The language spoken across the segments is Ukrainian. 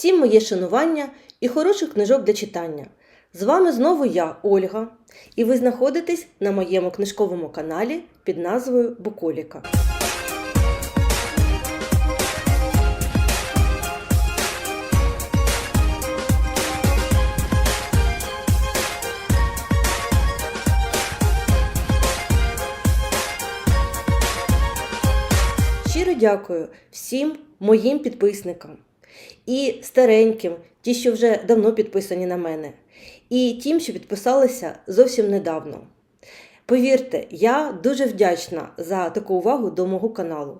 Всім моє шанування і хороших книжок для читання. З вами знову я, Ольга, і ви знаходитесь на моєму книжковому каналі під назвою Буколіка. Щиро дякую всім моїм підписникам і стареньким, ті, що вже давно підписані на мене, і тим, що підписалися зовсім недавно. Повірте, я дуже вдячна за таку увагу до мого каналу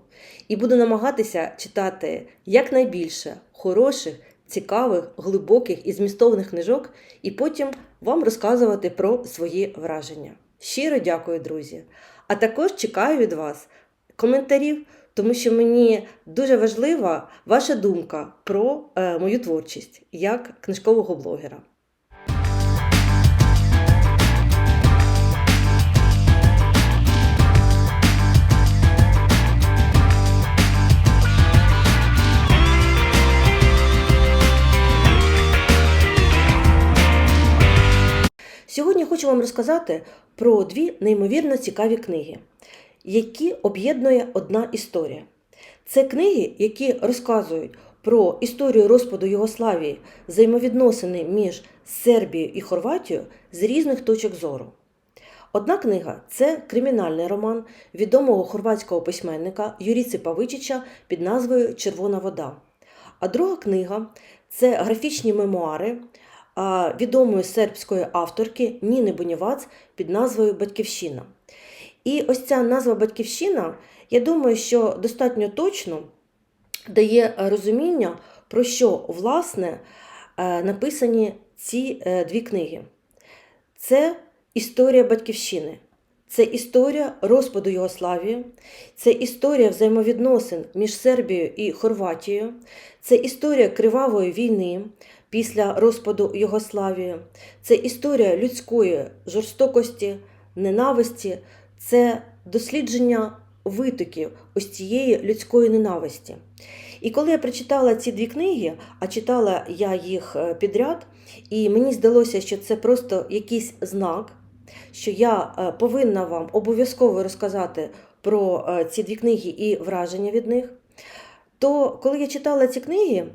і буду намагатися читати якнайбільше хороших, цікавих, глибоких і змістовних книжок, і потім вам розказувати про свої враження. Щиро дякую, друзі! А також чекаю від вас коментарів, тому що мені дуже важлива ваша думка про е, мою творчість як книжкового блогера. Сьогодні хочу вам розказати про дві неймовірно цікаві книги, які об'єднує одна історія. Це книги, які розказують про історію розпаду Югославії, взаємовідносини між Сербією і Хорватією з різних точок зору. Одна книга це кримінальний роман відомого хорватського письменника Юріци Павичича під назвою Червона вода. А друга книга це графічні мемуари відомої сербської авторки Ніни Бунєвац під назвою Батьківщина. І ось ця назва Батьківщина, я думаю, що достатньо точно дає розуміння, про що власне е, написані ці е, дві книги. Це історія Батьківщини, це історія розпаду Югославії, це історія взаємовідносин між Сербією і Хорватією, це історія кривавої війни після розпаду Югославії, це історія людської жорстокості, ненависті, це дослідження витоків ось цієї людської ненависті. І коли я прочитала ці дві книги, а читала я їх е, підряд, і мені здалося, що це просто якийсь знак, що я е, повинна вам обов'язково розказати про е, ці дві книги і враження від них. То коли я читала ці книги,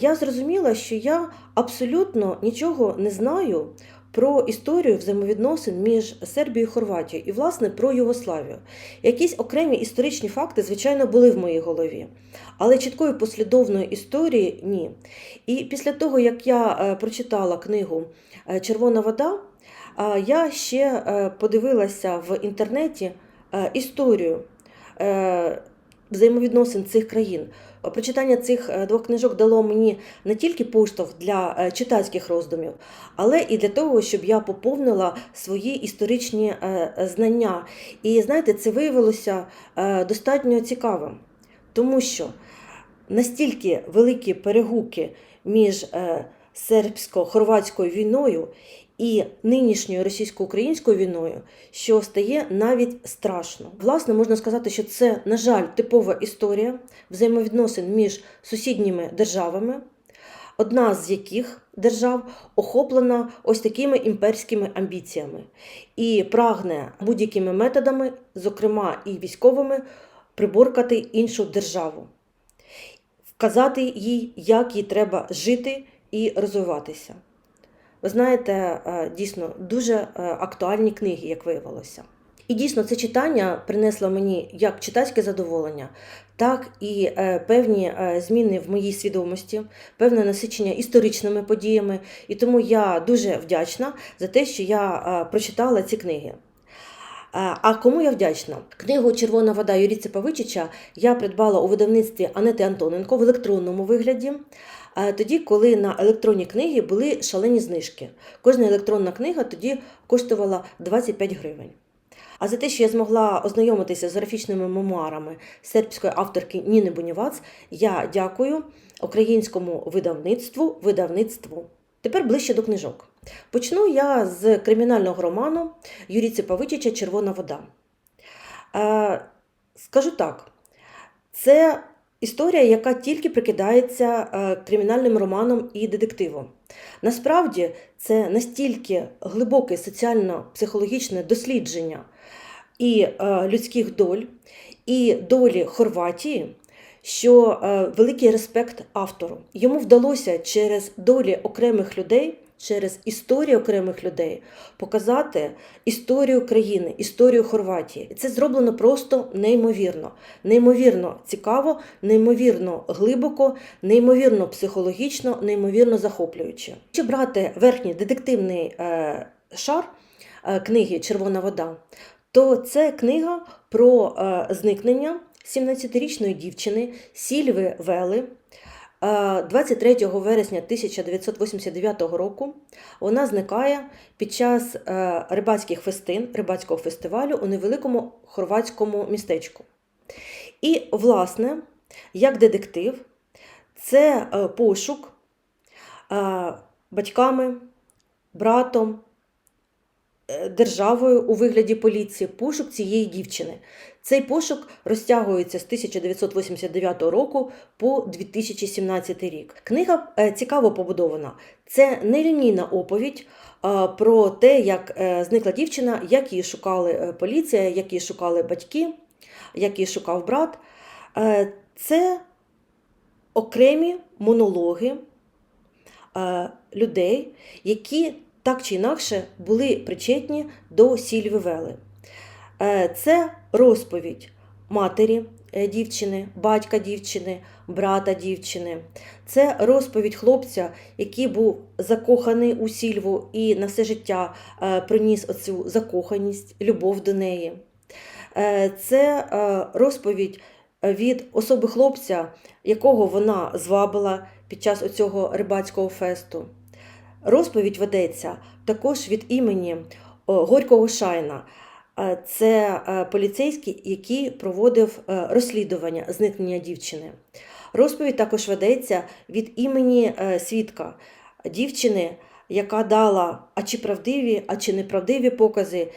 я зрозуміла, що я абсолютно нічого не знаю про історію взаємовідносин між Сербією і Хорватією і, власне, про Югославію. Якісь окремі історичні факти, звичайно, були в моїй голові, але чіткої послідовної історії ні. І після того, як я е, прочитала книгу е, Червона вода, е, я ще подивилася в інтернеті історію взаємовідносин цих країн. Прочитання цих е, двох книжок дало мені не тільки поштовх для е, читацьких роздумів, але і для того, щоб я поповнила свої історичні е, знання. І знаєте, це виявилося е, достатньо цікавим, тому що настільки великі перегуки між е, сербсько-хорватською війною і нинішньою російсько-українською війною, що стає навіть страшно. Власне, можна сказати, що це, на жаль, типова історія взаємовідносин між сусідніми державами, одна з яких держав охоплена ось такими імперськими амбіціями і прагне будь-якими методами, зокрема і військовими, приборкати іншу державу, вказати їй, як їй треба жити і розвиватися. Ви знаєте, е, дійсно дуже е, актуальні книги, як виявилося. І дійсно це читання принесло мені як читацьке задоволення, так і е, певні зміни в моїй свідомості, певне насичення історичними подіями. І тому я дуже вдячна за те, що я прочитала ці книги. А кому я вдячна? Книгу Червона вода Юріця Павичича я придбала у видавництві Анети Антоненко в електронному вигляді. Тоді, коли на електронні книги були шалені знижки. Кожна електронна книга тоді коштувала 25 гривень. А за те, що я змогла ознайомитися з графічними мемуарами сербської авторки Ніни Бунєвац, я дякую українському видавництву видавництву. Тепер ближче до книжок. Почну я з кримінального роману Юрія Павичича Червона вода. Е, скажу так, це історія, яка тільки прикидається е, кримінальним романом і детективом. Насправді це настільки глибоке соціально-психологічне дослідження і е, людських доль, і долі Хорватії, що е, великий респект автору. Йому вдалося через долі окремих людей, через історії окремих людей показати історію країни, історію Хорватії. І це зроблено просто неймовірно. Неймовірно цікаво, неймовірно глибоко, неймовірно психологічно, неймовірно захоплююче. Якщо брати верхній детективний е, шар е, книги Червона вода, то це книга про е, зникнення 17-річної дівчини Сільви Вели. Е, 23 вересня 1989 року вона зникає під час е, рибацьких фестин, рибацького фестивалю у невеликому хорватському містечку. І, власне, як детектив, це е, пошук е, батьками, братом, е, державою у вигляді поліції, пошук цієї дівчини. Цей пошук розтягується з 1989 року по 2017 рік. Книга е, цікаво побудована. Це нелінійна оповідь е, про те, як е, зникла дівчина, як її шукали е, поліція, як її шукали батьки, як її шукав брат. Е, Це окремі монологи е, людей, які так чи інакше були причетні до Сільви Вели. Е, Це розповідь матері е, дівчини, батька дівчини, брата дівчини. Це розповідь хлопця, який був закоханий у Сільву і на все життя е, приніс оцю закоханість, любов до неї. Це розповідь від особи хлопця, якого вона звабила під час оцього рибацького фесту. Розповідь ведеться також від імені Горького Шайна. Е, Це е, поліцейський, який проводив е, розслідування зникнення дівчини. Розповідь також ведеться від імені е, свідка дівчини, яка дала а чи правдиві, а чи неправдиві покази,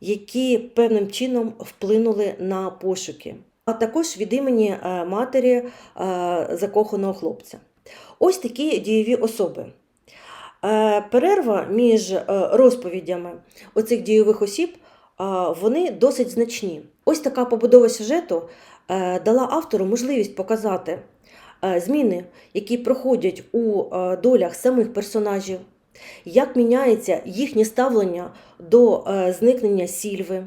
які певним чином вплинули на пошуки, а також від імені е, матері е, закоханого хлопця. Ось такі дієві особи. Е, Перерва між е, розповідями оцих дійових осіб е, вони досить значні. Ось така побудова сюжету дала автору можливість показати зміни, які проходять у долях самих персонажів, як міняється їхнє ставлення до зникнення Сільви.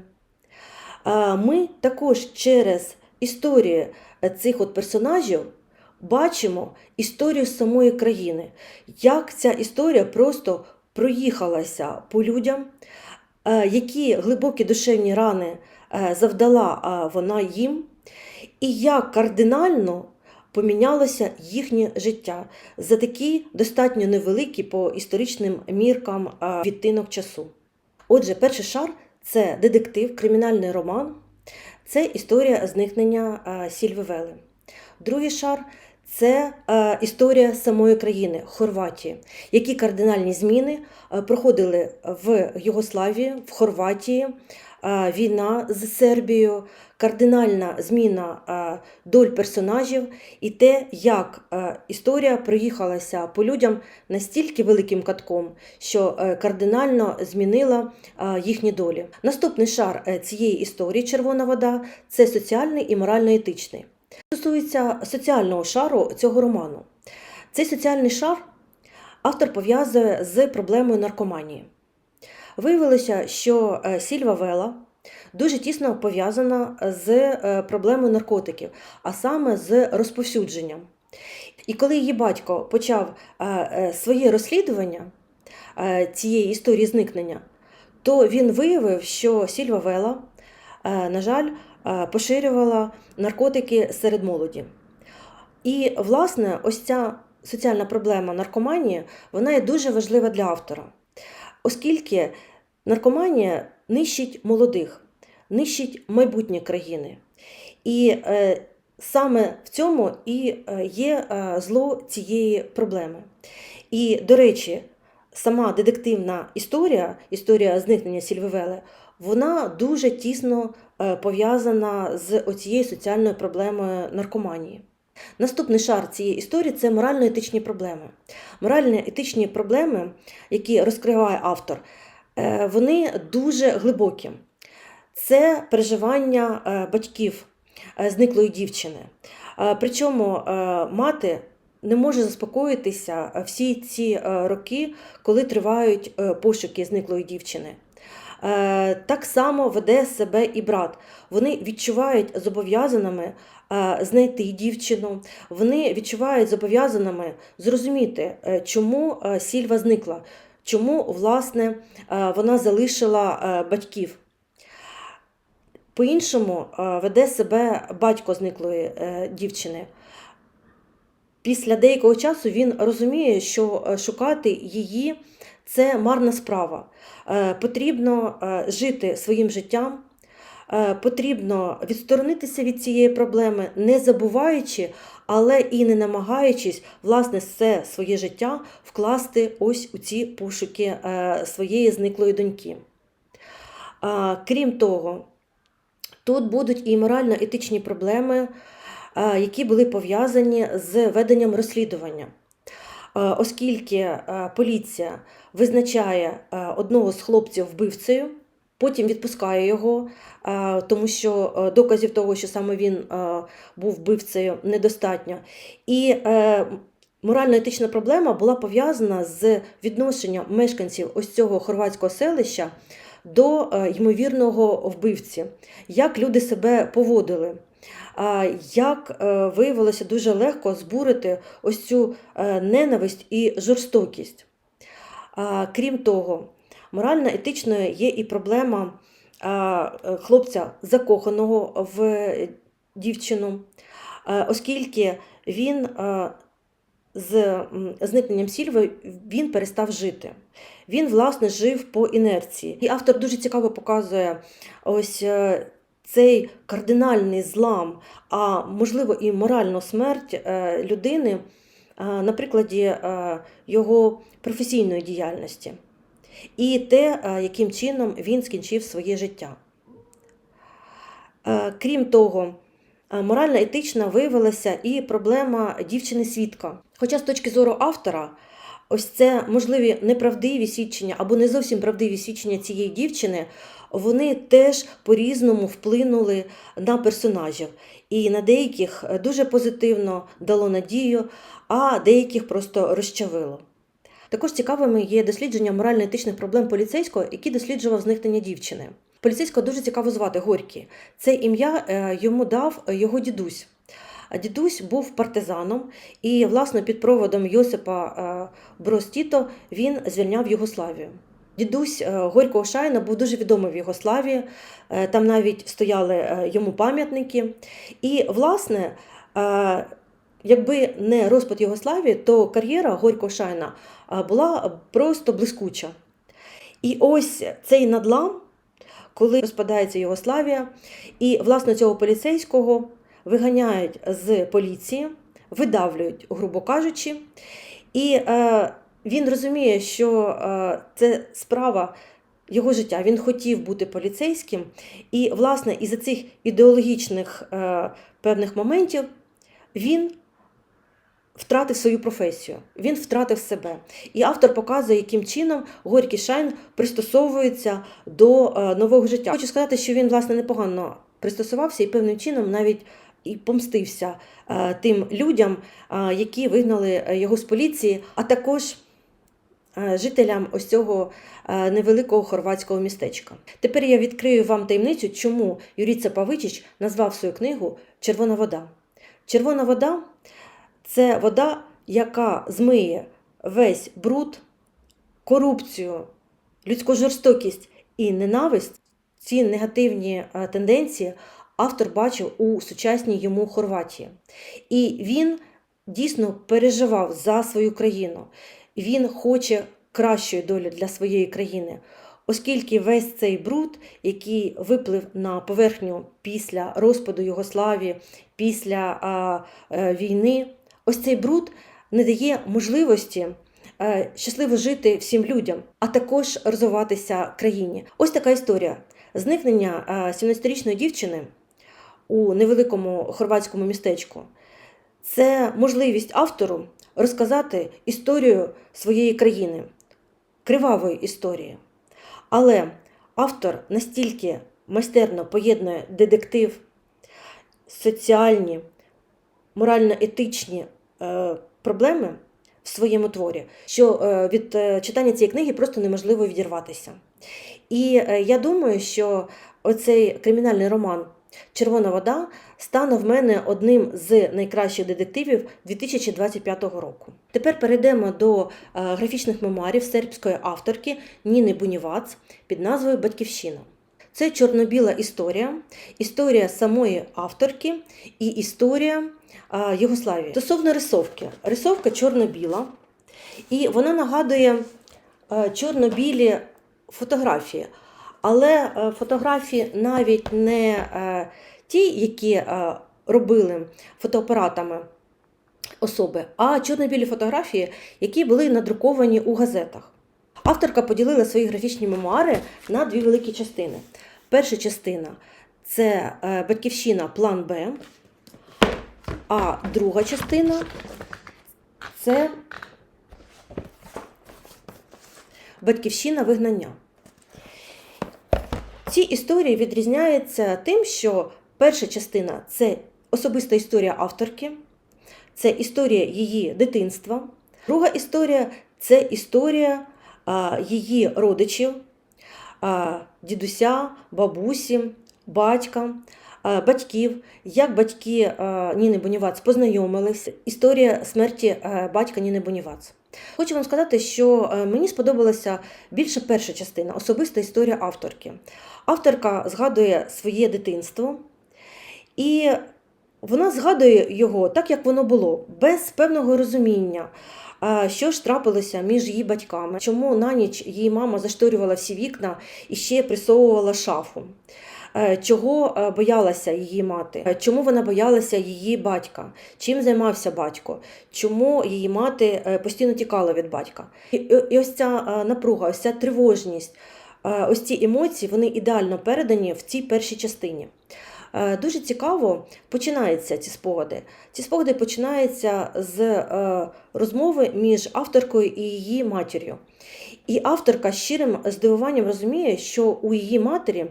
Ми також через історії цих от персонажів бачимо історію самої країни, як ця історія просто проїхалася по людям, е, які глибокі душевні рани е, завдала е, вона їм, і як кардинально помінялося їхнє життя за такий достатньо невеликий по історичним міркам відтинок часу. Отже, перший шар це детектив, кримінальний роман, це історія зникнення е, Сільви Вели. Другий шар це е, історія самої країни Хорватії, які кардинальні зміни е, проходили в Югославії, в Хорватії, е, війна з Сербією, кардинальна зміна доль персонажів і те, як історія проїхалася по людям настільки великим катком, що кардинально змінила їхні долі. Наступний шар цієї історії Червона вода це соціальний і морально-етичний. Стосується соціального шару цього роману. Цей соціальний шар автор пов'язує з проблемою наркоманії. Виявилося, що е, Сільва Вела дуже тісно пов'язана з е, проблемою наркотиків, а саме з розповсюдженням. І коли її батько почав е, своє розслідування цієї історії зникнення, то він виявив, що Сільва Вела, на жаль, поширювала наркотики серед молоді. І, власне, ось ця соціальна проблема наркоманії, вона є дуже важлива для автора, оскільки наркоманія нищить молодих, нищить майбутнє країни. І е, саме в цьому і е, є е, зло цієї проблеми. І, до речі, сама детективна історія, історія зникнення Сільвивели, вона дуже тісно е, пов'язана з оцією соціальною проблемою наркоманії. Наступний шар цієї історії це морально-етичні проблеми. Морально-етичні проблеми, які розкриває автор, е, вони дуже глибокі. Це переживання е, батьків е, зниклої дівчини. Е, Причому е, мати не може заспокоїтися е, всі ці е, роки, коли тривають е, пошуки зниклої дівчини. Е, Так само веде себе і брат. Вони відчувають зобов'язаними е, знайти дівчину, вони відчувають зобов'язаними зрозуміти, е, чому Сільва зникла, чому власне вона залишила батьків. По-іншому веде себе батько зниклої дівчини. Після деякого часу він розуміє, що шукати її це марна справа. Е, Потрібно е, жити своїм життям, е, потрібно відсторонитися від цієї проблеми, не забуваючи, але і не намагаючись власне все своє життя вкласти ось у ці пошуки своєї зниклої доньки. Крім того, тут будуть і морально-етичні проблеми, які були пов'язані з веденням розслідування. Оскільки поліція визначає одного з хлопців вбивцею, потім відпускає його, тому що доказів того, що саме він був вбивцею, недостатньо. І е, морально-етична проблема була пов'язана з відношенням мешканців ось цього хорватського селища до е, ймовірного вбивці, як люди себе поводили. Як е, виявилося дуже легко збурити ось цю е, ненависть і жорстокість. Крім того, морально-етичною є і проблема е, хлопця, закоханого в дівчину, оскільки він з зникненням Сільви він перестав жити. Він, власне, жив по інерції. І автор дуже цікаво показує ось е, цей кардинальний злам, а можливо і моральну смерть е, людини на прикладі е, його професійної діяльності. І те, е, яким чином він скінчив своє життя. Е, Крім того, е, морально-етична виявилася і проблема дівчини-свідка. Хоча з точки зору автора, ось це можливі неправдиві свідчення або не зовсім правдиві свідчення цієї дівчини, вони теж по-різному вплинули на персонажів. І на деяких е, дуже позитивно дало надію, а деяких просто розчавило. Також цікавими є дослідження морально-етичних проблем поліцейського, який досліджував зникнення дівчини. Поліцейського дуже цікаво звати Горький. Це ім'я е, йому дав його дідусь. Дідусь був партизаном, і, власне, під проводом Йосипа е, Бростіто він звільняв Югославію. Дідусь е, Горького Шайна був дуже відомий в Югославії, е, там навіть стояли е, йому пам'ятники. І, власне, якби не розпад Югославії, то кар'єра Горького Шайна була просто блискуча. І ось цей надлам, коли розпадається Югославія, і власне цього поліцейського виганяють з поліції, видавлюють, грубо кажучи, і е, він розуміє, що е, це справа його життя. Він хотів бути поліцейським, і, власне, із-за цих ідеологічних е, певних моментів він втратив свою професію, він втратив себе. І автор показує, яким чином Горький Шайн пристосовується до е, нового життя. Хочу сказати, що він, власне, непогано пристосувався і певним чином навіть і помстився тим людям, які вигнали його з поліції, а також жителям ось цього е, невеликого хорватського містечка. Тепер я відкрию вам таємницю, чому Юрій Цепавичич назвав свою книгу Червона вода. Червона вода це вода, яка змиє весь бруд, корупцію, людську жорстокість і ненависть. Ці негативні е, тенденції автор бачив у сучасній йому Хорватії. І він дійсно переживав за свою країну. Він хоче кращої долі для своєї країни, оскільки весь цей бруд, який виплив на поверхню після розпаду Югославії, після а, е, війни, ось цей бруд не дає можливості е, щасливо жити всім людям, а також розвиватися країні. Ось така історія. Зникнення е, 17-річної дівчини у невеликому хорватському містечку це можливість автору розказати історію своєї країни, кривавої історії. Але автор настільки майстерно поєднує детектив, соціальні, морально-етичні е, проблеми в своєму творі, що е, від е, читання цієї книги просто неможливо відірватися. І я думаю, що оцей кримінальний роман Червона вода стане в мене одним з найкращих детективів 2025 року. Тепер перейдемо до е, графічних мемуарів сербської авторки Ніни Бунівац під назвою Батьківщина. Це чорно-біла історія, історія самої авторки і історія а, Югославії. Стосовно рисовки, рисовка чорно-біла, і вона нагадує е, чорно-білі фотографії, але е, фотографії навіть не е, ті, які е, робили фотоапаратами особи, а чорно-білі фотографії, які були надруковані у газетах. Авторка поділила свої графічні мемуари на дві великі частини. Перша частина це батьківщина план Б, а друга частина це батьківщина вигнання. Ці історії відрізняються тим, що перша частина це особиста історія авторки, це історія її дитинства. Друга історія це історія а, її родичів, а, дідуся, бабусі, батька, батьків, як батьки Ніни Бонівац познайомились. Історія смерті батька Ніни Бонівац. Хочу вам сказати, що е, мені сподобалася більше перша частина, особиста історія авторки. Авторка згадує своє дитинство, і вона згадує його так, як воно було, без певного розуміння. Що ж трапилося між її батьками? Чому на ніч її мама зашторювала всі вікна і ще присовувала шафу? Е, Чого е, боялася її мати? Е, Чому вона боялася її батька? Чим займався батько? Чому її мати постійно тікала від батька? І, і- ось ця напруга, ось ця тривожність, ось ці емоції, вони ідеально передані в цій першій частині. Е, Дуже цікаво починаються ці спогади. Ці спогади починаються з е, розмови між авторкою і її матір'ю. І авторка щирим здивуванням розуміє, що у її матері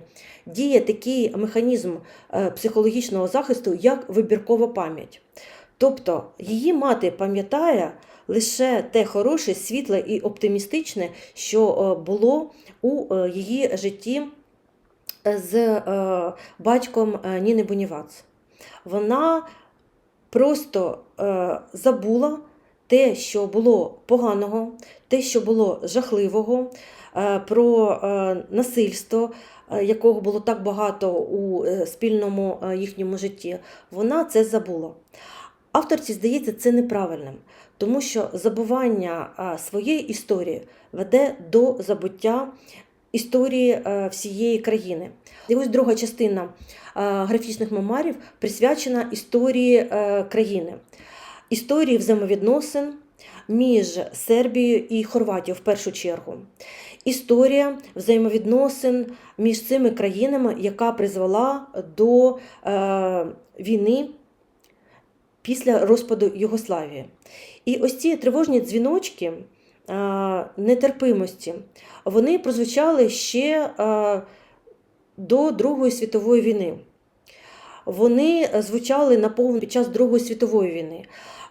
діє такий механізм е, психологічного захисту, як вибіркова пам'ять. Тобто її мати пам'ятає лише те хороше, світле і оптимістичне, що було у її житті з е, батьком е, Ніни Бунівац. Вона просто е, забула те, що було поганого, те, що було жахливого, про насильство, якого було так багато у спільному їхньому житті. Вона це забула. Авторці здається це неправильним, тому що забування своєї історії веде до забуття історії е, всієї країни. І ось друга частина е, графічних мемуарів присвячена історії е, країни, історії взаємовідносин між Сербією і Хорватією в першу чергу. Історія взаємовідносин між цими країнами, яка призвела до війни після розпаду Югославії. І ось ці тривожні дзвіночки нетерпимості, вони прозвучали ще е, до Другої світової війни. Вони звучали наповну під час Другої світової війни.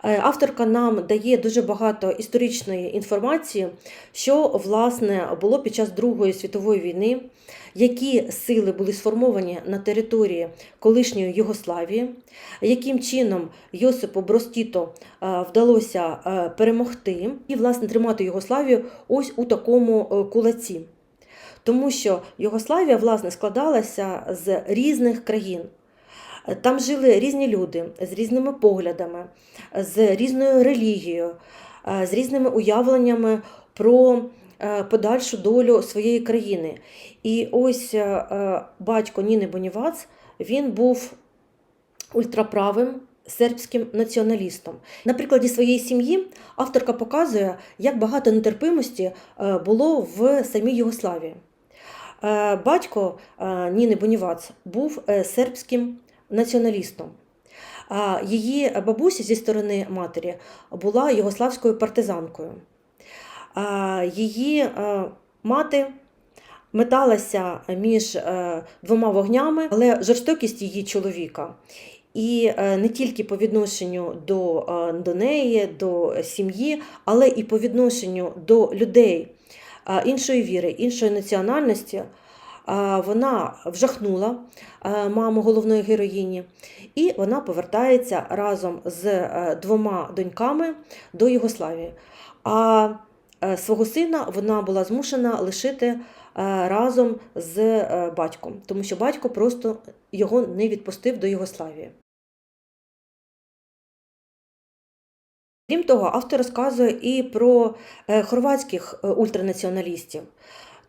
Е, Авторка нам дає дуже багато історичної інформації, що власне було під час Другої світової війни, які сили були сформовані на території колишньої Югославії, яким чином Йосипу Бростіто е, вдалося е, перемогти і власне тримати Югославію ось у такому е, кулаці. Тому що Югославія власне складалася з різних країн. Там жили різні люди з різними поглядами, з різною релігією, з різними уявленнями про подальшу долю своєї країни. І ось е, е, батько Ніни Бонівац він був ультраправим сербським націоналістом. На прикладі своєї сім'ї авторка показує, як багато нетерпимості е, було в самій Югославії. Е, Батько е, Ніни Бонівац був е, сербським націоналістом. Її бабуся зі сторони матері була югославською партизанкою. Її е, мати металася між е, двома вогнями, але жорстокість її чоловіка. І е, не тільки по відношенню до, до неї, до сім'ї, але і по відношенню до людей іншої віри, іншої національності. Вона вжахнула маму головної героїні, і вона повертається разом з двома доньками до Югославії. А свого сина вона була змушена лишити е, разом з е, батьком, тому що батько просто його не відпустив до Югославії. Крім того, автор розказує і про е, хорватських е, ультранаціоналістів.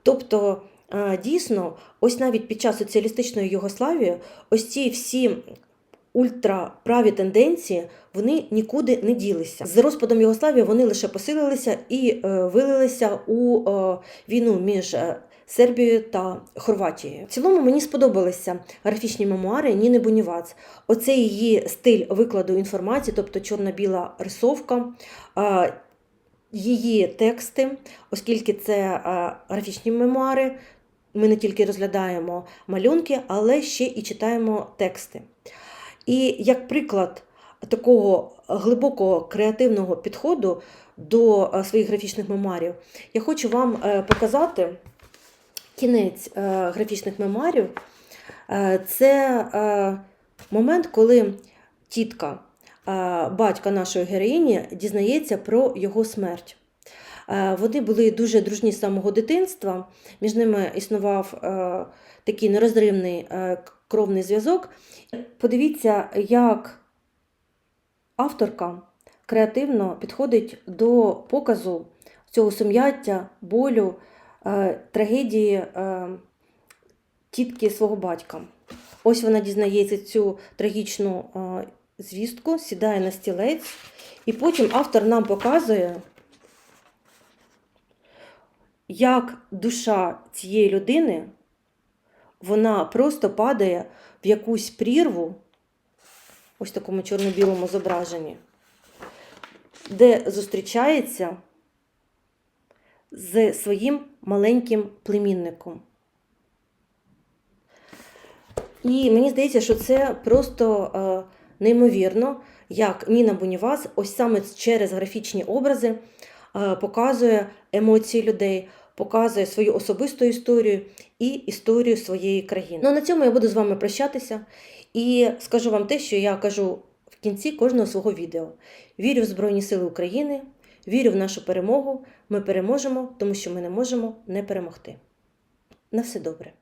Тобто, е, дійсно, ось навіть під час соціалістичної Югославії, ось ці всі ультраправі тенденції вони нікуди не ділися. З розпадом Югославії вони лише посилилися і е, вилилися у е, війну між е, Сербією та Хорватією. В цілому мені сподобалися графічні мемуари Ніни Бунівац. Оце її стиль викладу інформації, тобто чорно-біла рисовка. Її тексти, оскільки це графічні мемуари, ми не тільки розглядаємо малюнки, але ще і читаємо тексти. І як приклад такого глибокого креативного підходу до е, своїх графічних мемуарів, я хочу вам е, показати кінець е, графічних мемуарів. Це момент, коли тітка батька нашої героїні дізнається про його смерть. Вони були дуже дружні з самого дитинства, між ними існував такий нерозривний кровний зв'язок. Подивіться, як авторка креативно підходить до показу цього сум'яття, болю, е, трагедії е, тітки свого батька. Ось вона дізнається цю трагічну е, звістку, сідає на стілець, і потім автор нам показує, як душа цієї людини вона просто падає в якусь прірву, ось такому чорно-білому зображенні, де зустрічається з своїм маленьким племінником. І мені здається, що це просто е, неймовірно, як Ніна Бунівас, ось саме через графічні образи е, показує емоції людей, показує свою особисту історію і історію своєї країни. Ну а на цьому я буду з вами прощатися і скажу вам те, що я кажу в кінці кожного свого відео. Вірю в Збройні Сили України, вірю в нашу перемогу. Ми переможемо, тому що ми не можемо не перемогти. На все добре.